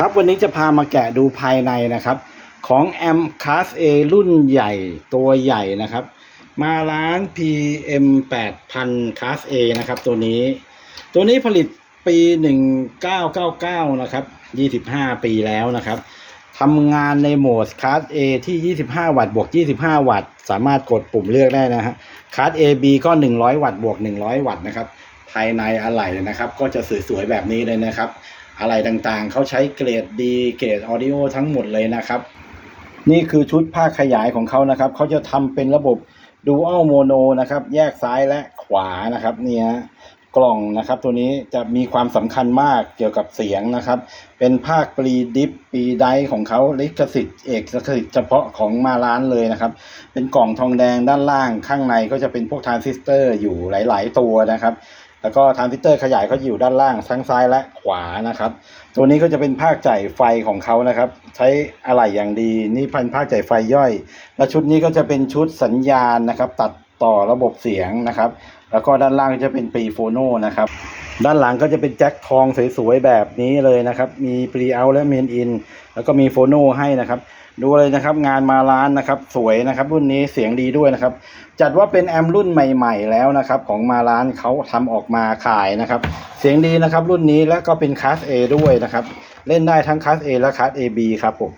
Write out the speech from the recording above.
ครับวันนี้จะพามาแกะดูภายในนะครับ ของแอมคาส A รุ่นใหญ่ตัวใหญ่นะครับ มาร้าน PM 8000 Class A นะครับตัวนี้ ตัวนี้ผลิตปี 1999 นะครับ 25 ปีแล้วนะครับทำงานในโหมด Class A ที่ 25 วัตต์บวก 25 วัตต์ สามารถกดปุ่มเลือกได้นะฮะ Class A B ก็ 100 วัตต์บวก 100 วัตต์นะครับ ภายในอะไหล่นะครับ ก็จะสวยๆแบบนี้เลยนะครับ อะไรต่างๆ เขาใช้เกรดดีเกรดออดิโอทั้งหมดเลยนะครับ นี่คือชุดภาคขยายของเขานะครับ เขาจะทำเป็นระบบ Dual Mono นนะครับ แยกซ้ายและขวานะครับ เนี่ยกล่องนะครับ ตัวนี้จะมีความสำคัญมากเกี่ยวกับเสียงนะครับ เป็นภาคปรีดิฟปรีไดของเขาลิขสิทธิ์เอกสิทธิ์เฉพาะของมาร้านเลยนะครับ เป็นกล่องทองแดงด้านล่างข้างในก็จะเป็นพวกทรานซิสเตอร์อยู่หลาย ๆ ตัวนะครับ แล้วก็ทรานซิสเตอร์ขยายเขาอยู่ด้านล่างทั้งซ้ายและขวานะครับ ตัวนี้ก็จะเป็นภาคจ่ายไฟของเขานะครับ ใช้อะไหล่อย่างดีนี่พันภาคจ่ายไฟย่อย และชุดนี้ก็จะเป็นชุดสัญญาณนะครับ ตัดต่อระบบเสียงนะครับ แล้วก็ด้านล่างจะเป็นปีโฟโนนะครับ ด้านหลังก็จะเป็นแจ็คทองสวยๆแบบนี้เลยนะครับ มีปรีเอาและเมนอิน แล้วก็มีโฟโนให้นะครับดูเลยนะครับงานมาร้านนะครับสวยนะครับ รุ่นนี้เสียงดีด้วยนะครับ จัดว่าเป็นแอมรุ่นใหม่ ๆ แล้วนะครับ ของมาร้านเขาทำออกมาขายนะครับ เสียงดีนะครับ รุ่นนี้และก็เป็นคลาส A ด้วยนะครับ เล่นได้ทั้งคลาส A และคลาส AB ครับผม